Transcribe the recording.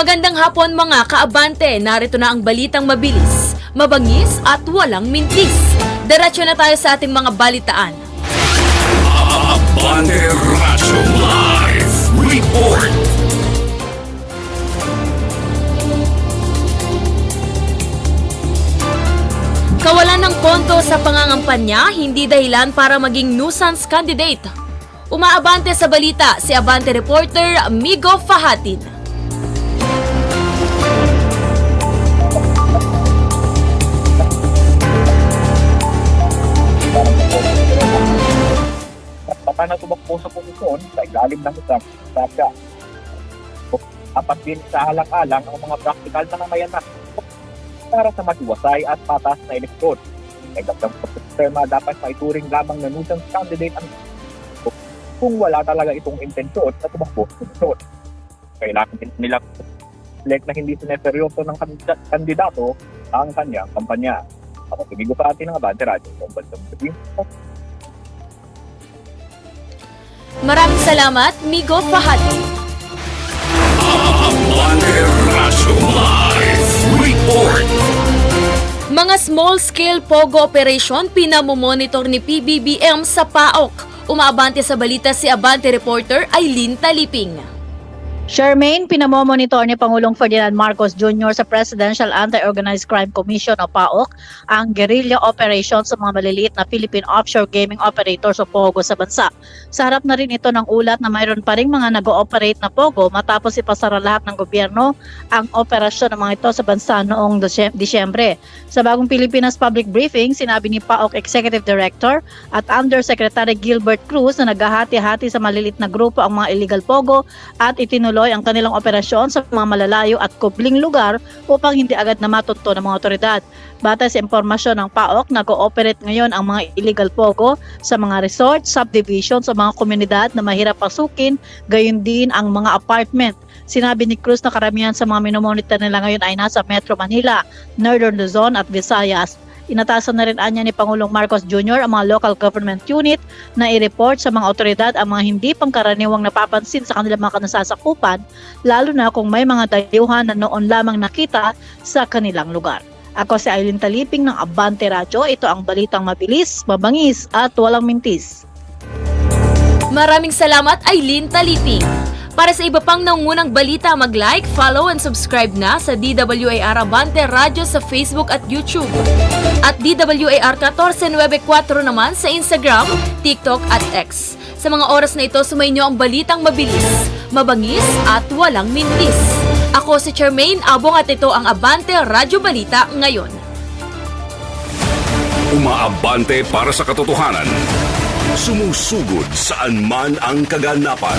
Magandang hapon mga kaabante, narito na ang balitang mabilis, mabangis at walang mintis. Diretso na tayo sa ating mga balitaan. Abante Radyo Live Report. Kawalan ng ponto sa pangangampanya, hindi dahilan para maging nuisance candidate. Umaabante sa balita si Abante reporter Migo Fahatin. Baka na tumakbo sa posisyon sa ilalim ng isang daga. Dapat din sa alang-alang ang mga praktikal na namayanan para sa matiwasay at patas na eleksyon. May dagdag sa sistema dapat maituring lamang na nuisance candidate ang kung wala talaga itong intensyon na tumakbo sa posisyon. Kailangan din nila select na hindi sineseryoso ng kandida- kandidato ang kanyang kampanya. Ako tumigo sa atin ng Abante Radio. Ang sabihin, Maraming salamat, Migo Report. Mga small-scale POGO operation pinamomonitor ni PBBM sa PAOK. Umaabante sa balita si Abante reporter Aileen Taliping. Charmaine, pinamomonitor ni Pangulong Ferdinand Marcos Jr. sa Presidential Anti-Organized Crime Commission o PAOK ang guerrilla operation sa mga maliliit na Philippine offshore gaming operators o POGO sa bansa. Sa harap na rin ito ng ulat na mayroon pa rin mga nag-ooperate na POGO matapos ipasara lahat ng gobyerno ang operasyon ng mga ito sa bansa noong Disyembre. Sa bagong Pilipinas Public Briefing, sinabi ni PAOK Executive Director at Undersecretary Gilbert Cruz na naghahati-hati sa malilit na grupo ang mga illegal POGO at itinuloy ang kanilang operasyon sa mga malalayo at kubling lugar upang hindi agad na matunto ng mga otoridad. Batay sa impormasyon ng PAOK, nag-ooperate ngayon ang mga illegal POGO sa mga resort, subdivision, sa mga komunidad na mahirap pasukin, gayon din ang mga apartment. Sinabi ni Cruz na karamihan sa mga minomonitor nila ngayon ay nasa Metro Manila, Northern Luzon at Visayas. Inatasan na rin anya ni Pangulong Marcos Jr. ang mga local government unit na i-report sa mga otoridad ang mga hindi pangkaraniwang napapansin sa kanilang mga nasasakupan, lalo na kung may mga dayuhan na noon lamang nakita sa kanilang lugar. Ako si Aileen Taliping ng Abante Radio. Ito ang balitang mabilis, mabangis at walang mintis. Maraming salamat Aileen Taliping. Para sa iba pang nangungunang balita, mag-like, follow, and subscribe na sa DWAR Abante Radio sa Facebook at YouTube. At DWAR 1494 naman sa Instagram, TikTok at X. Sa mga oras na ito, sumayin nyo ang balitang mabilis, mabangis at walang mintis. Ako si Charmaine Abong at ito ang Abante Radio Balita ngayon. Umaabante para sa katotohanan. Sumusugod saan man ang kaganapan.